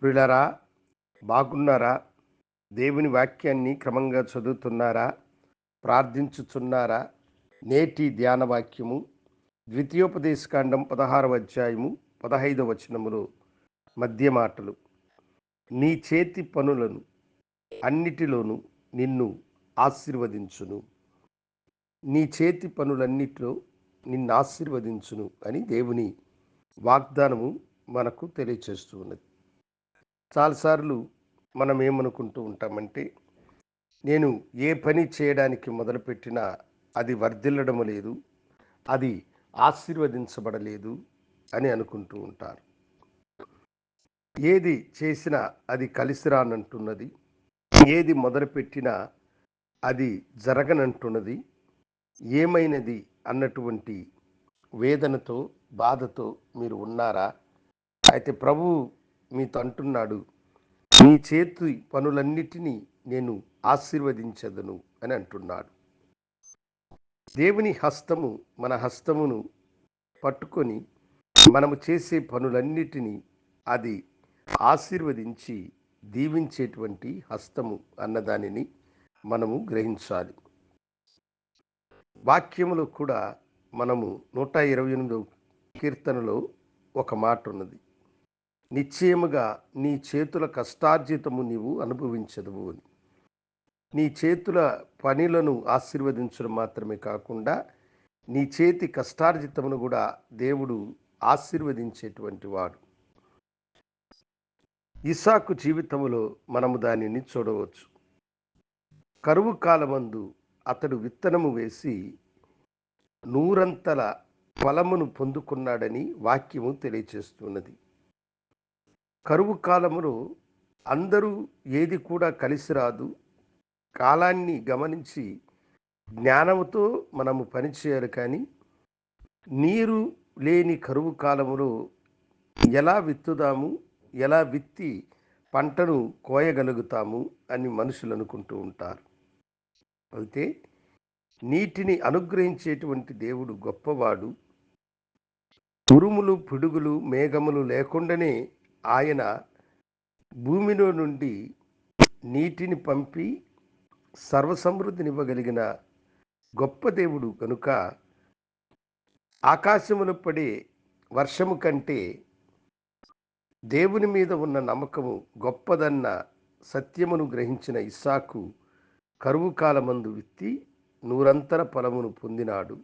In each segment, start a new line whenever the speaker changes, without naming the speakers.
ప్రియులరా బాగున్నారా? దేవుని వాక్యాన్ని క్రమంగా చదువుతున్నారా? ప్రార్థించుచున్నారా? నేటి ధ్యాన వాక్యము ద్వితీయోపదేశకాండం పదహారవ అధ్యాయము పదహైదవ వచనములో మధ్య మాటలు. నీ చేతి పనులను అన్నిటిలోనూ నిన్ను ఆశీర్వదించును. నీ చేతి పనులన్నిటిలో నిన్ను ఆశీర్వదించును అని దేవుని వాగ్దానము మనకు తెలియచేస్తూ ఉన్నది. చాలాసార్లు మనం ఏమనుకుంటూ ఉంటామంటే నేను ఏ పని చేయడానికి మొదలుపెట్టినా అది వర్ధిల్లడం లేదు అది ఆశీర్వదించబడలేదు అని అనుకుంటూ ఉంటారు. ఏది చేసినా అది కలిసి రానంటున్నది ఏది మొదలుపెట్టినా అది జరగనంటున్నది ఏమైనది అన్నటువంటి వేదనతో బాధతో మీరు ఉన్నారా? అయితే ప్రభు మీతో అంటున్నాడు మీ చేతి పనులన్నిటినీ నేను ఆశీర్వదించదను అని అంటున్నాడు. దేవుని హస్తము మన హస్తమును పట్టుకొని మనము చేసే పనులన్నిటినీ అది ఆశీర్వదించి దీవించేటువంటి హస్తము అన్నదానిని మనము గ్రహించాలి. వాక్యములో కూడా మనము నూట ఇరవై ఎనిమిదో కీర్తనలో ఒక మాట ఉన్నది నిశ్చయముగా నీ చేతుల కష్టార్జితము నీవు అనుభవించదువు అని. నీ చేతుల పనులను ఆశీర్వదించడం మాత్రమే కాకుండా నీ చేతి కష్టార్జితమును కూడా దేవుడు ఆశీర్వదించేటువంటి వాడు. ఇసాకు జీవితంలో మనము దానిని చూడవచ్చు. కరువు కాలమందు అతడు విత్తనము వేసి నూరంతల ఫలమును పొందుకున్నాడని వాక్యము తెలియచేస్తున్నది. కరువు కాలములో అందరూ ఏది కూడా కలిసి రాదు. కాలాన్ని గమనించి జ్ఞానముతో మనము పనిచేయాలి కానీ నీరు లేని కరువు కాలములో ఎలా విత్తుదాము? ఎలా విత్తి పంటను కోయగలుగుతాము? అని మనుషులు అనుకుంటూ ఉంటారు. అయితే నీటిని అనుగ్రహించేటువంటి దేవుడు గొప్పవాడు. ఉరుములు పిడుగులు మేఘములు లేకుండానే ఆయన భూమిలో నుండి నీటిని పంపి సర్వసమృద్ధినివ్వగలిగిన గొప్ప దేవుడు కనుక ఆకాశములో పడే వర్షము కంటే దేవుని మీద ఉన్న నమ్మకము గొప్పదన్న సత్యమును గ్రహించిన ఇస్సాకు కరువు కాలమందు విత్తి నూరంతర ఫలమును పొందినాడు.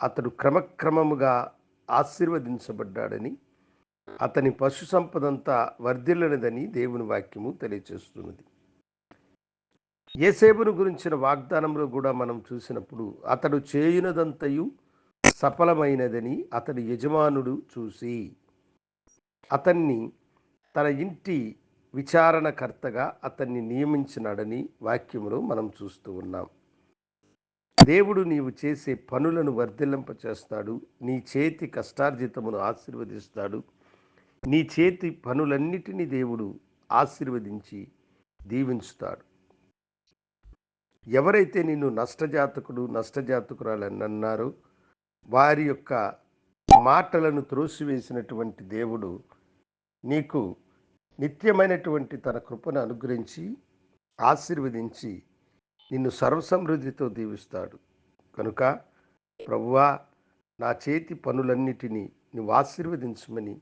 అతడు క్రమక్రమముగా ఆశీర్వదించబడ్డాడని అతని పశు సంపదంతా వర్ధిల్లనిదని దేవుని వాక్యము తెలియచేస్తున్నది. ఏసేబును గురించిన వాగ్దానంలో కూడా మనం చూసినప్పుడు అతడు చేయునదంతయు సఫలమైనదని అతడి యజమానుడు చూసి అతన్ని తన ఇంటి విచారణకర్తగా అతన్ని నియమించినాడని వాక్యములో మనం చూస్తూ ఉన్నాం. దేవుడు నీవు చేసే పనులను వర్ధిల్లింపచేస్తాడు నీ చేతి కష్టార్జితమును ఆశీర్వదిస్తాడు నీ చేతి పనులన్నిటినీ దేవుడు ఆశీర్వదించి దీవించుతాడు. ఎవరైతే నిన్ను నష్టజాతకుడు నష్టజాతకురాలని అన్నారో వారి యొక్క మాటలను త్రోసివేసినటువంటి దేవుడు నీకు నిత్యమైనటువంటి తన కృపను అనుగ్రహించి ఆశీర్వదించి నిన్ను సర్వసమృద్ధితో దీవిస్తాడు. కనుక ప్రభువా నా చేతి పనులన్నిటినీ నువ్వు ఆశీర్వదించమని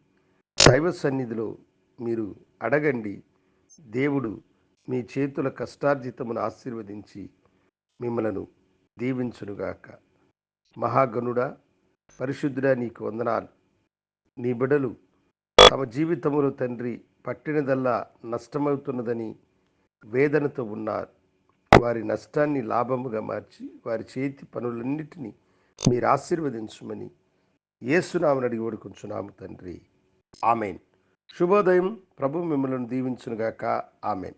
దైవ సన్నిధిలో మీరు అడగండి. దేవుడు మీ చేతుల కష్టార్జితమును ఆశీర్వదించి మిమ్మలను దీవించునుగాక. మహాగణుడా పరిశుద్ధుడా నీకు వందనాలు. నీ బిడలు తమ జీవితములో తండ్రి పట్టినదల్లా నష్టమవుతున్నదని వేదనతో ఉన్నారు. వారి నష్టాన్ని లాభముగా మార్చి వారి చేతి పనులన్నిటినీ మీరు ఆశీర్వదించమని ఏసునామని అడిగి ఓడుకుంటున్నాము తండ్రి. ఆమెన్. శుభోదయం. ప్రభు మిమ్మల్ని దీవించునుగాక. ఆమెన్.